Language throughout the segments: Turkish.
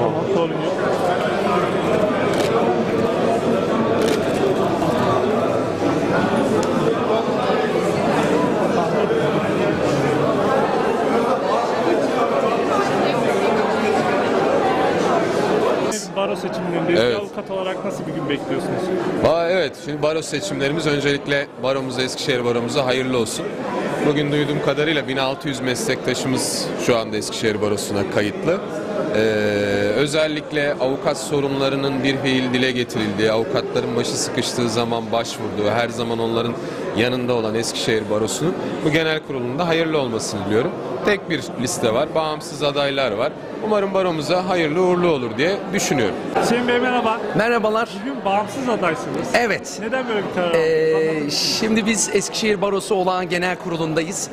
Tamam sorun yok. Baro seçimlerinde Evet. avukat olarak nasıl bir gün bekliyorsunuz? Aa, evet, şimdi baro seçimlerimiz öncelikle baromuza, Eskişehir baromuza hayırlı olsun. Bugün duyduğum kadarıyla 1600 meslektaşımız şu anda Eskişehir Barosu'na kayıtlı. Ee, özellikle avukat sorunlarının bir fiil dile getirildiği, avukatların başı sıkıştığı zaman başvurduğu, her zaman onların yanında olan Eskişehir Barosu'nun bu genel kurulunda hayırlı olmasını diliyorum. Tek bir liste var, bağımsız adaylar var. Umarım baromuza hayırlı uğurlu olur diye düşünüyorum. Hüseyin Bey merhaba. Merhabalar. Bugün bağımsız adaysınız. Evet. Neden böyle bir karar? Ee, şimdi biz Eskişehir Barosu olağan genel kurulundayız.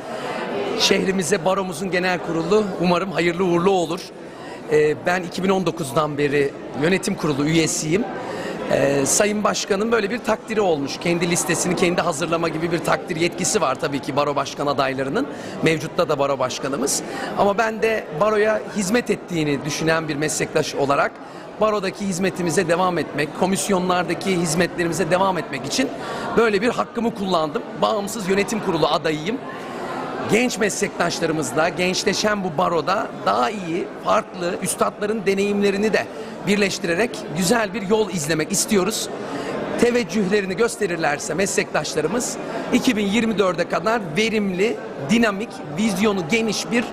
Şehrimize baromuzun genel kurulu umarım hayırlı uğurlu olur. Ee, ben 2019'dan beri yönetim kurulu üyesiyim. Ee, Sayın Başkan'ın böyle bir takdiri olmuş. Kendi listesini kendi hazırlama gibi bir takdir yetkisi var tabii ki baro başkan adaylarının. Mevcutta da baro başkanımız. Ama ben de baroya hizmet ettiğini düşünen bir meslektaş olarak barodaki hizmetimize devam etmek, komisyonlardaki hizmetlerimize devam etmek için böyle bir hakkımı kullandım. Bağımsız yönetim kurulu adayıyım. Genç meslektaşlarımızla, gençleşen bu baroda daha iyi, farklı, üstadların deneyimlerini de birleştirerek güzel bir yol izlemek istiyoruz. Teveccühlerini gösterirlerse meslektaşlarımız 2024'e kadar verimli, dinamik, vizyonu geniş bir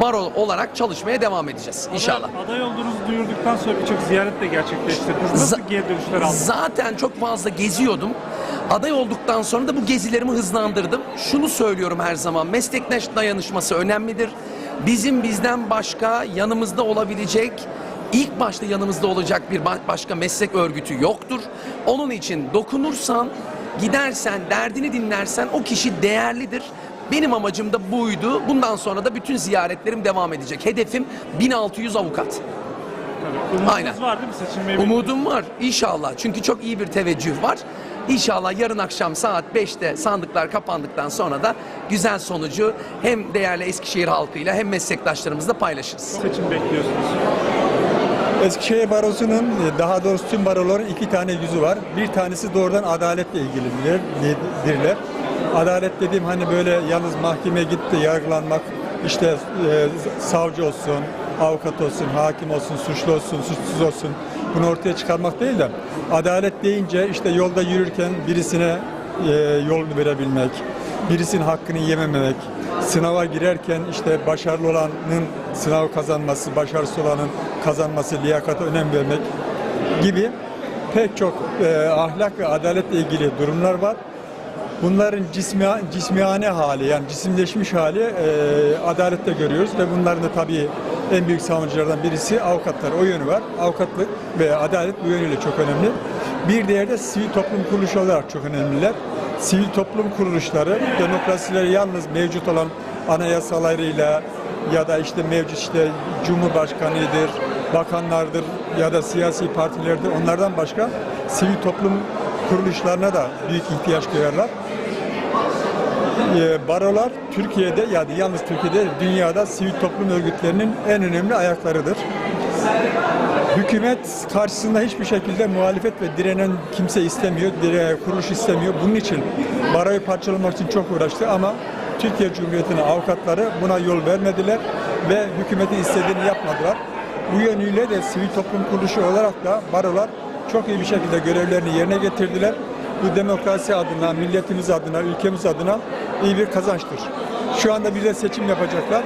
baro olarak çalışmaya devam edeceğiz inşallah. Aday, aday olduğunuzu duyurduktan sonra birçok ziyaret de gerçekleştirdiniz. Nasıl Za- geri dönüşler aldınız? Zaten çok fazla geziyordum. Aday olduktan sonra da bu gezilerimi hızlandırdım. Şunu söylüyorum her zaman. Meslektaş dayanışması önemlidir. Bizim bizden başka yanımızda olabilecek ilk başta yanımızda olacak bir ba- başka meslek örgütü yoktur. Onun için dokunursan, gidersen, derdini dinlersen o kişi değerlidir. Benim amacım da buydu. Bundan sonra da bütün ziyaretlerim devam edecek. Hedefim 1600 avukat. Tabii. Umudunuz Aynen. var değil mi seçilmeye? Umudum var inşallah. Çünkü çok iyi bir teveccüh var. İnşallah yarın akşam saat 5'te sandıklar kapandıktan sonra da güzel sonucu hem değerli Eskişehir halkıyla hem meslektaşlarımızla paylaşırız. Seçim bekliyorsunuz. Eskişehir Barosu'nun daha doğrusu tüm baroların iki tane yüzü var. Bir tanesi doğrudan adaletle ilgilidirler. Adalet dediğim hani böyle yalnız mahkemeye gitti yargılanmak, işte e, savcı olsun, avukat olsun, hakim olsun, suçlu olsun, suçsuz olsun bunu ortaya çıkarmak değil de adalet deyince işte yolda yürürken birisine e, yol verebilmek, birisinin hakkını yememek, sınava girerken işte başarılı olanın sınav kazanması, başarısız olanın kazanması, liyakata önem vermek gibi pek çok e, ahlak ve adaletle ilgili durumlar var. Bunların cismi, cismiyane hali yani cisimleşmiş hali e, adalette görüyoruz ve bunların da tabii en büyük savunuculardan birisi avukatlar. O yönü var. Avukatlık ve adalet bu yönüyle çok önemli. Bir diğeri de sivil toplum kuruluşu olarak çok önemliler. Sivil toplum kuruluşları demokrasileri yalnız mevcut olan anayasalarıyla ya da işte mevcut işte Cumhurbaşkanı'dır, bakanlardır ya da siyasi partilerdir. Onlardan başka sivil toplum kuruluşlarına da büyük ihtiyaç duyarlar. Ee, barolar Türkiye'de yani yalnız Türkiye'de dünyada sivil toplum örgütlerinin en önemli ayaklarıdır. Hükümet karşısında hiçbir şekilde muhalefet ve direnen kimse istemiyor, dire, kuruluş istemiyor. Bunun için baroyu parçalamak için çok uğraştı ama Türkiye Cumhuriyeti'nin avukatları buna yol vermediler ve hükümetin istediğini yapmadılar. Bu yönüyle de sivil toplum kuruluşu olarak da barolar çok iyi bir şekilde görevlerini yerine getirdiler. Bu demokrasi adına, milletimiz adına, ülkemiz adına iyi bir kazançtır. Şu anda bize seçim yapacaklar.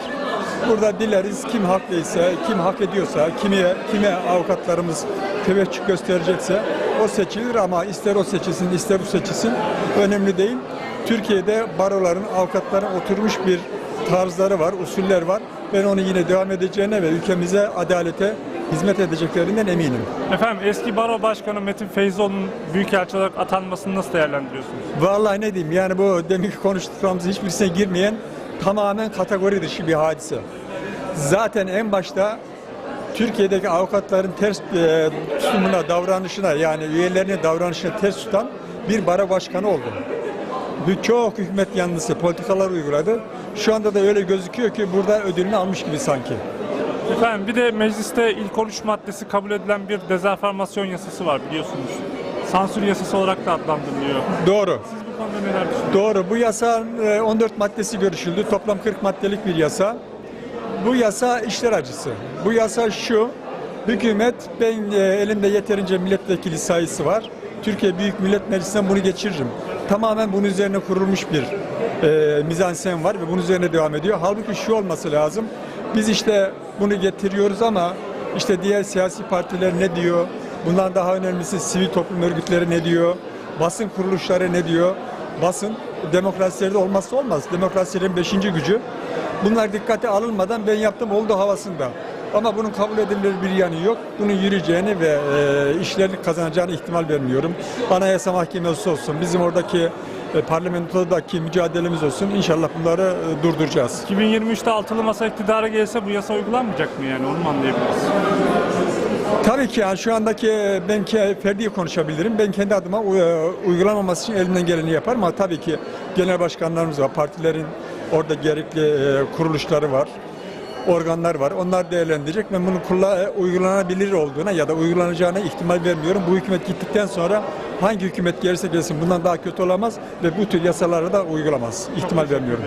Burada dileriz kim haklıysa, kim hak ediyorsa, kime, kime avukatlarımız teveccüh gösterecekse o seçilir ama ister o seçilsin, ister bu seçilsin önemli değil. Türkiye'de baroların, avukatların oturmuş bir tarzları var, usuller var. Ben onu yine devam edeceğine ve ülkemize adalete hizmet edeceklerinden eminim. Efendim eski baro başkanı Metin Feyzoğlu'nun büyükelçi olarak atanmasını nasıl değerlendiriyorsunuz? Vallahi ne diyeyim yani bu deminki konuştuklarımızın hiçbirisine girmeyen tamamen kategori dışı bir hadise. Zaten en başta Türkiye'deki avukatların ters e, tutumuna, davranışına yani üyelerinin davranışına ters tutan bir bara başkanı oldu. Çok hükümet yanlısı politikalar uyguladı. Şu anda da öyle gözüküyor ki burada ödülünü almış gibi sanki. Efendim bir de mecliste ilk 13 maddesi kabul edilen bir dezenformasyon yasası var biliyorsunuz. Sansür yasası olarak da adlandırılıyor. Doğru. Siz bu konuda neler düşünüyorsunuz? Doğru. Bu yasanın e, 14 maddesi görüşüldü. Toplam 40 maddelik bir yasa. Bu yasa işler acısı. Bu yasa şu. Hükümet ben e, elimde yeterince milletvekili sayısı var. Türkiye Büyük Millet Meclisi'nden bunu geçiririm. Tamamen bunun üzerine kurulmuş bir e, mizansen var ve bunun üzerine devam ediyor. Halbuki şu olması lazım. Biz işte bunu getiriyoruz ama işte diğer siyasi partiler ne diyor? Bundan daha önemlisi sivil toplum örgütleri ne diyor? Basın kuruluşları ne diyor? Basın demokrasilerde olmazsa olmaz. Demokrasilerin beşinci gücü. Bunlar dikkate alınmadan ben yaptım oldu havasında. Ama bunun kabul edilir bir yanı yok. Bunun yürüyeceğini ve e, işlerini kazanacağını ihtimal vermiyorum. Anayasa Mahkemesi olsun, bizim oradaki parlamentodaki mücadelemiz olsun. İnşallah bunları e, durduracağız. 2023'te altılı masa iktidara gelse bu yasa uygulanmayacak mı yani onu mu anlayabiliriz? Tabii ki yani şu andaki e, ben ferdi konuşabilirim. Ben kendi adıma e, uygulanmaması için elimden geleni yaparım ama tabii ki genel başkanlarımız var. Partilerin orada gerekli kuruluşları var. Organlar var. Onlar değerlendirecek. Ben bunun kulla- e, uygulanabilir olduğuna ya da uygulanacağına ihtimal vermiyorum. Bu hükümet gittikten sonra hangi hükümet gelirse gelsin bundan daha kötü olamaz ve bu tür yasaları da uygulamaz. İhtimal vermiyorum.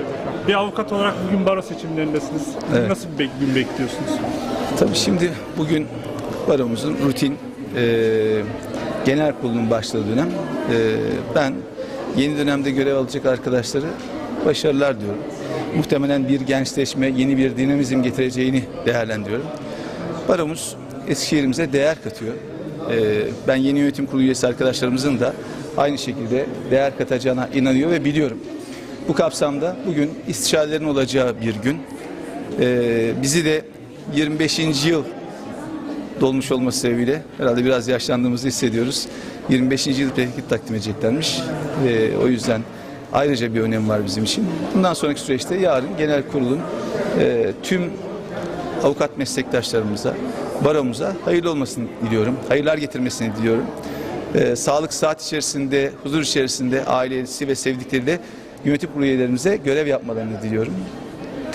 Bir avukat olarak bugün baro seçimlerindesiniz. Evet. Nasıl bir gün bekliyorsunuz? Tabii şimdi bugün baromuzun rutin e, genel kurulunun başladığı dönem. E, ben yeni dönemde görev alacak arkadaşları başarılar diyorum. Muhtemelen bir gençleşme, yeni bir dinamizm getireceğini değerlendiriyorum. Baromuz Eskişehir'imize değer katıyor. E, ben yeni yönetim kurulu üyesi arkadaşlarımızın da aynı şekilde değer katacağına inanıyor ve biliyorum. Bu kapsamda bugün istişarelerin olacağı bir gün. E, bizi de 25. yıl dolmuş olması sebebiyle herhalde biraz yaşlandığımızı hissediyoruz. 25. yıl tehdit takdim edeceklermiş. Ve o yüzden ayrıca bir önemi var bizim için. Bundan sonraki süreçte yarın genel kurulun e, tüm avukat meslektaşlarımıza, baromuza hayırlı olmasını diliyorum. Hayırlar getirmesini diliyorum. E, sağlık saat içerisinde, huzur içerisinde ailesi ve sevdikleriyle yönetim kurulu üyelerimize görev yapmalarını diliyorum.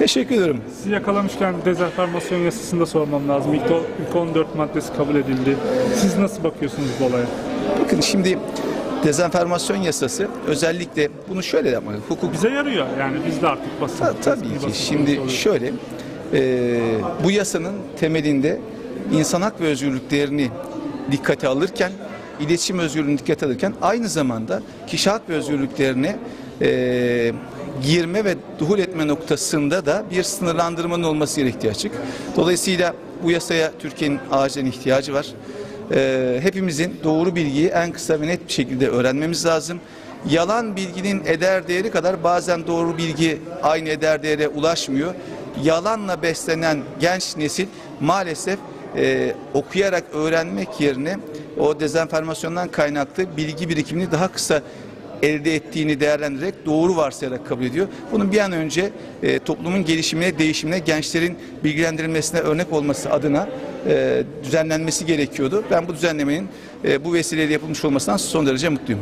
Teşekkür ederim. Sizi yakalamışken dezenformasyon yasasını da sormam lazım. İlk, ilk 14 maddesi kabul edildi. Siz nasıl bakıyorsunuz bu olaya? Bakın şimdi dezenformasyon yasası özellikle bunu şöyle yapmak. Hukuk Bize yarıyor yani biz de artık basın. Ta- tabii ki. basın Şimdi oluyoruz. şöyle e, bu yasanın temelinde insan hak ve özgürlüklerini dikkate alırken iletişim özgürlüğünü dikkate alırken aynı zamanda kişi hak ve özgürlüklerine e, girme ve duhul etme noktasında da bir sınırlandırmanın olması gerektiği açık. Dolayısıyla bu yasaya Türkiye'nin acilen ihtiyacı var. Ee, hepimizin doğru bilgiyi en kısa ve net bir şekilde öğrenmemiz lazım. Yalan bilginin eder değeri kadar bazen doğru bilgi aynı eder değere ulaşmıyor. Yalanla beslenen genç nesil maalesef e, okuyarak öğrenmek yerine o dezenformasyondan kaynaklı bilgi birikimini daha kısa elde ettiğini değerlendirerek doğru varsayarak kabul ediyor. Bunun bir an önce e, toplumun gelişimine, değişimine, gençlerin bilgilendirilmesine örnek olması adına e, düzenlenmesi gerekiyordu. Ben bu düzenlemenin e, bu vesileyle yapılmış olmasından son derece mutluyum.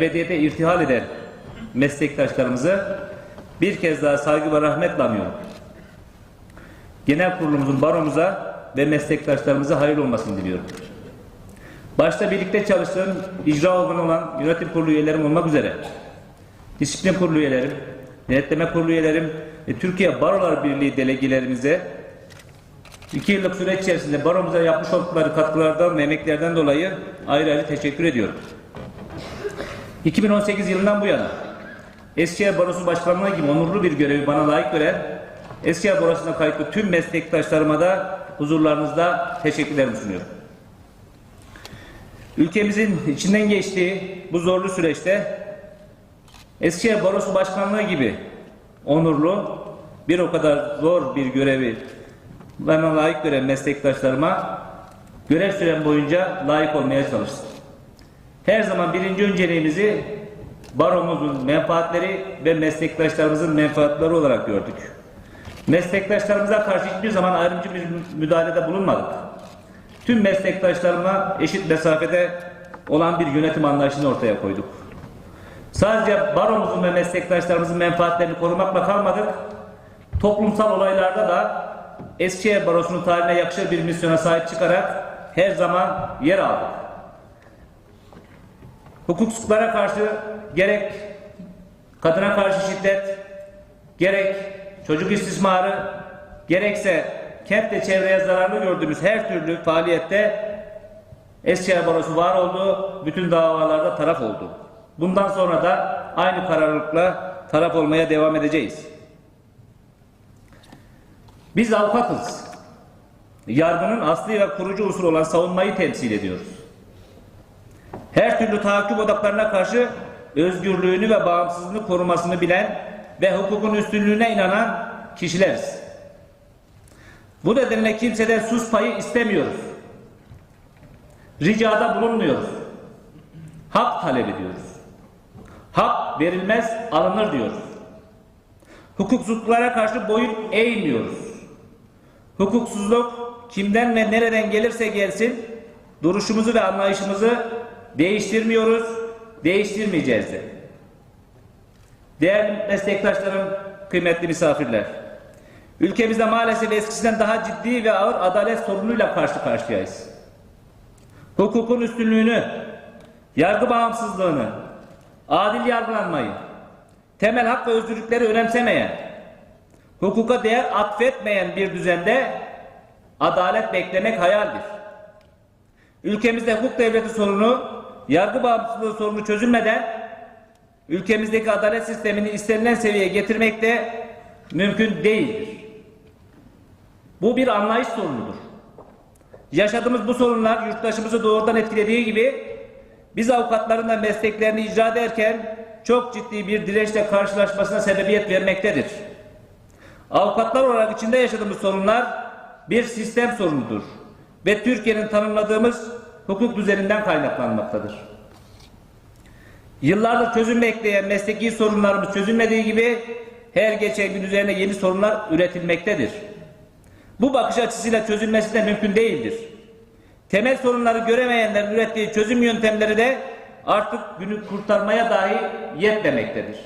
Ebediyete irtihal eden meslektaşlarımızı bir kez daha saygı ve rahmetle anıyorum. Genel kurulumuzun baromuza ve meslektaşlarımıza hayırlı olmasını diliyorum. Başta birlikte çalıştığım icra organı olan yönetim kurulu üyelerim olmak üzere disiplin kurulu üyelerim, denetleme kurulu üyelerim ve Türkiye Barolar Birliği delegelerimize İki yıllık süreç içerisinde baromuza yapmış oldukları katkılardan ve emeklerden dolayı ayrı ayrı teşekkür ediyorum. 2018 yılından bu yana Eskişehir Barosu Başkanlığı gibi onurlu bir görevi bana layık gören Eskişehir Barosu'na kayıtlı tüm meslektaşlarıma da huzurlarınızda teşekkürlerimi sunuyorum. Ülkemizin içinden geçtiği bu zorlu süreçte Eskişehir Barosu Başkanlığı gibi onurlu, bir o kadar zor bir görevi bana layık gören meslektaşlarıma görev sürem boyunca layık olmaya çalıştım. Her zaman birinci önceliğimizi baromuzun menfaatleri ve meslektaşlarımızın menfaatleri olarak gördük. Meslektaşlarımıza karşı hiçbir zaman ayrımcı bir müdahalede bulunmadık. Tüm meslektaşlarıma eşit mesafede olan bir yönetim anlayışını ortaya koyduk. Sadece baromuzun ve meslektaşlarımızın menfaatlerini korumakla kalmadık. Toplumsal olaylarda da Eskişehir Barosu'nun tarihine yakışır bir misyona sahip çıkarak her zaman yer aldık. Hukuksuzluklara karşı gerek kadına karşı şiddet, gerek çocuk istismarı, gerekse kent ve çevreye zararlı gördüğümüz her türlü faaliyette Eskişehir Barosu var oldu, bütün davalarda taraf oldu. Bundan sonra da aynı kararlılıkla taraf olmaya devam edeceğiz. Biz avukatız. Yargının asli ve kurucu unsur olan savunmayı temsil ediyoruz. Her türlü tahakküm odaklarına karşı özgürlüğünü ve bağımsızlığını korumasını bilen ve hukukun üstünlüğüne inanan kişileriz. Bu nedenle kimseden sus payı istemiyoruz. Ricada bulunmuyoruz. Hak talep ediyoruz. Hak verilmez alınır diyoruz. Hukuksuzluklara karşı boyun eğmiyoruz. Hukuksuzluk kimden ve nereden gelirse gelsin duruşumuzu ve anlayışımızı değiştirmiyoruz, değiştirmeyeceğiz de. Değerli meslektaşlarım, kıymetli misafirler. Ülkemizde maalesef eskisinden daha ciddi ve ağır adalet sorunuyla karşı karşıyayız. Hukukun üstünlüğünü, yargı bağımsızlığını, adil yargılanmayı, temel hak ve özgürlükleri önemsemeyen, hukuka değer atfetmeyen bir düzende adalet beklemek hayaldir. Ülkemizde hukuk devleti sorunu, yargı bağımsızlığı sorunu çözülmeden ülkemizdeki adalet sistemini istenilen seviyeye getirmek de mümkün değildir. Bu bir anlayış sorunudur. Yaşadığımız bu sorunlar yurttaşımızı doğrudan etkilediği gibi biz avukatların da mesleklerini icra ederken çok ciddi bir dirençle karşılaşmasına sebebiyet vermektedir. Avukatlar olarak içinde yaşadığımız sorunlar bir sistem sorunudur ve Türkiye'nin tanımladığımız hukuk düzeninden kaynaklanmaktadır. Yıllardır çözüm bekleyen mesleki sorunlarımız çözülmediği gibi her geçen gün üzerine yeni sorunlar üretilmektedir. Bu bakış açısıyla çözülmesi de mümkün değildir. Temel sorunları göremeyenlerin ürettiği çözüm yöntemleri de artık günü kurtarmaya dahi yetmemektedir.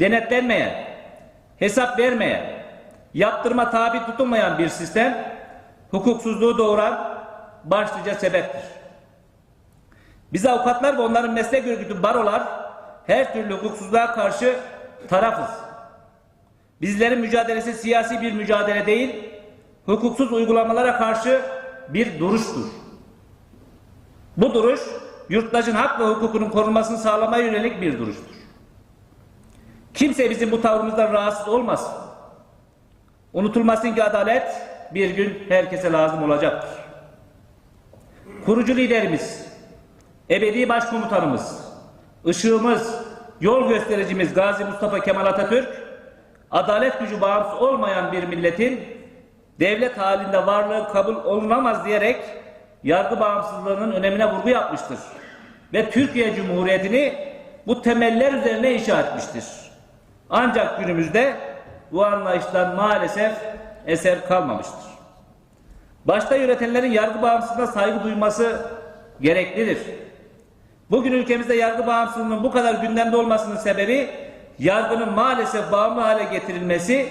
Denetlenmeyen, hesap vermeyen, yaptırma tabi tutulmayan bir sistem hukuksuzluğu doğuran başlıca sebeptir. Biz avukatlar ve onların meslek örgütü barolar her türlü hukuksuzluğa karşı tarafız. Bizlerin mücadelesi siyasi bir mücadele değil, hukuksuz uygulamalara karşı bir duruştur. Bu duruş, yurttaşın hak ve hukukunun korunmasını sağlamaya yönelik bir duruştur. Kimse bizim bu tavrımızdan rahatsız olmasın. Unutulmasın ki adalet bir gün herkese lazım olacaktır. Kurucu liderimiz, ebedi başkomutanımız, ışığımız, yol göstericimiz Gazi Mustafa Kemal Atatürk, adalet gücü bağımsız olmayan bir milletin devlet halinde varlığı kabul olunamaz diyerek yargı bağımsızlığının önemine vurgu yapmıştır. Ve Türkiye Cumhuriyeti'ni bu temeller üzerine inşa etmiştir. Ancak günümüzde bu anlayıştan maalesef eser kalmamıştır. Başta yönetenlerin yargı bağımsızlığına saygı duyması gereklidir. Bugün ülkemizde yargı bağımsızlığının bu kadar gündemde olmasının sebebi yargının maalesef bağımlı hale getirilmesi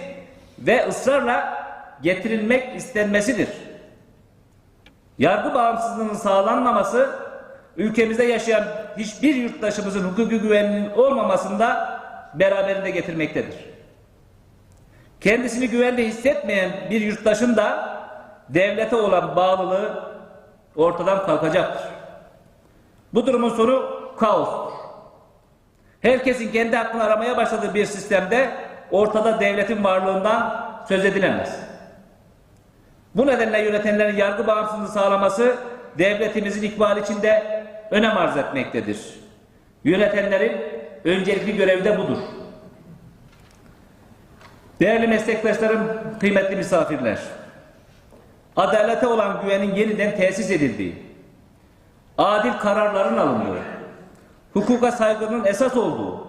ve ısrarla getirilmek istenmesidir. Yargı bağımsızlığının sağlanmaması ülkemizde yaşayan hiçbir yurttaşımızın hukuki güveninin olmamasında beraberinde getirmektedir. Kendisini güvende hissetmeyen bir yurttaşın da devlete olan bağlılığı ortadan kalkacaktır. Bu durumun sonu kaostur. Herkesin kendi hakkını aramaya başladığı bir sistemde ortada devletin varlığından söz edilemez. Bu nedenle yönetenlerin yargı bağımsızlığını sağlaması devletimizin ikbali içinde önem arz etmektedir. Yönetenlerin öncelikli görevi de budur. Değerli meslektaşlarım, kıymetli misafirler. Adalete olan güvenin yeniden tesis edildiği, adil kararların alındığı, hukuka saygının esas olduğu,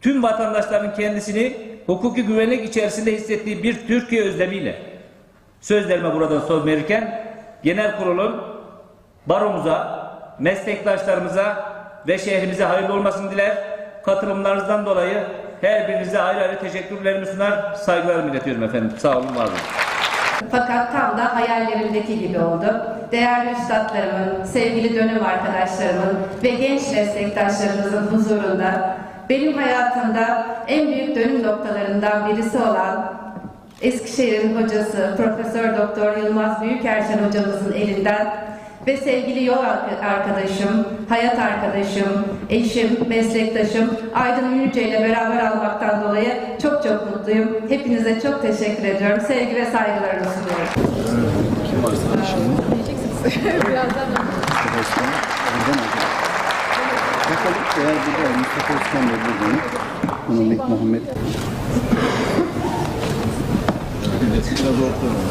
tüm vatandaşların kendisini hukuki güvenlik içerisinde hissettiği bir Türkiye özlemiyle sözlerime buradan son verirken genel kurulun baromuza, meslektaşlarımıza ve şehrimize hayırlı olmasını diler. Katılımlarınızdan dolayı her birinize ayrı ayrı teşekkürlerimi sunar, saygılarımı iletiyorum efendim. Sağ olun, var olun. Fakat tam da hayallerimdeki gibi oldu. Değerli üstadlarımın, sevgili dönüm arkadaşlarımın ve genç meslektaşlarımızın huzurunda benim hayatımda en büyük dönüm noktalarından birisi olan Eskişehir'in hocası Profesör Doktor Yılmaz Büyükerşen hocamızın elinden ve sevgili yol arkadaşım, hayat arkadaşım, eşim, meslektaşım Aydın Ünlüce ile beraber almaktan dolayı çok çok mutluyum. Hepinize çok teşekkür ediyorum. Sevgi ve saygılarımı sunuyorum. Bakalım eğer burada Mustafa Özkan da burada. Mehmet Muhammed. Biraz ortada.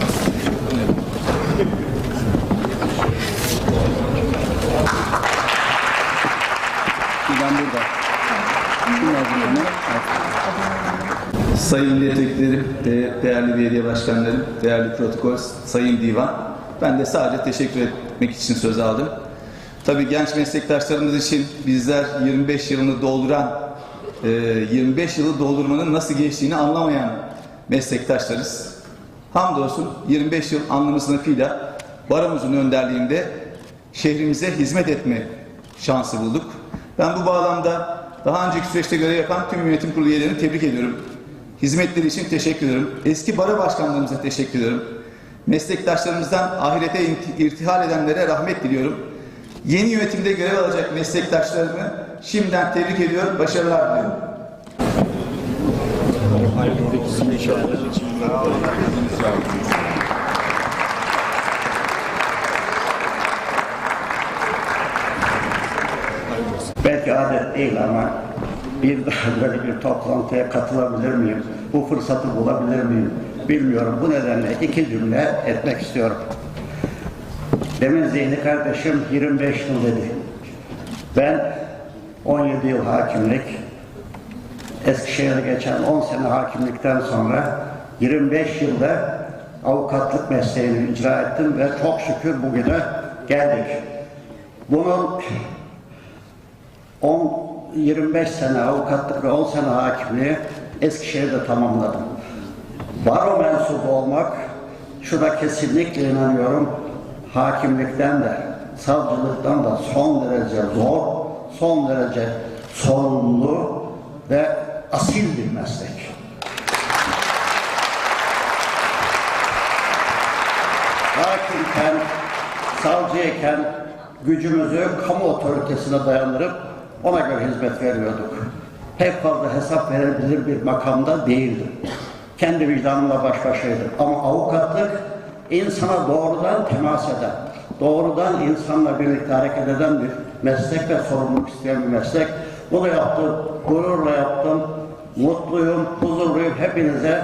Sayın milletvekillerim, de- değerli belediye başkanlarım, değerli protokol, sayın divan. Ben de sadece teşekkür etmek için söz aldım. Tabii genç meslektaşlarımız için bizler 25 yılını dolduran, e, 25 yılı doldurmanın nasıl geçtiğini anlamayan meslektaşlarız. Hamdolsun 25 yıl anlamı sınıfıyla baromuzun önderliğinde şehrimize hizmet etme şansı bulduk. Ben bu bağlamda daha önceki süreçte görev yapan tüm yönetim kurulu üyelerini tebrik ediyorum. Hizmetleri için teşekkür ediyorum. Eski bara başkanlarımıza teşekkür ediyorum. Meslektaşlarımızdan ahirete irtihal edenlere rahmet diliyorum. Yeni yönetimde görev alacak meslektaşlarımı şimdiden tebrik ediyor, başarılar diliyorum. Belki adet değil ama bir daha böyle bir toplantıya katılabilir miyim? Bu fırsatı bulabilir miyim? Bilmiyorum. Bu nedenle iki cümle etmek istiyorum. Demin Zihni kardeşim 25 yıl dedi. Ben 17 yıl hakimlik, Eskişehir'e geçen 10 sene hakimlikten sonra 25 yılda avukatlık mesleğini icra ettim ve çok şükür bugüne geldik. Bunun 10 25 sene avukatlık ve 10 sene hakimliği Eskişehir'de tamamladım. Baro mensubu olmak, şuna kesinlikle inanıyorum, hakimlikten de, savcılıktan da son derece zor, son derece sorumlu ve asil bir meslek. Hakimken, savcıyken gücümüzü kamu otoritesine dayandırıp ona göre hizmet veriyorduk. Pek fazla hesap verebilir bir makamda değildim. Kendi vicdanımla baş başaydım. Ama avukatlık insana doğrudan temas eden, doğrudan insanla birlikte hareket eden bir meslek ve sorumluluk isteyen bir meslek. Bunu yaptım, gururla yaptım, mutluyum, huzurluyum. Hepinize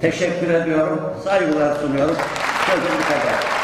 teşekkür ediyorum, saygılar sunuyorum. Sözüm bu kadar.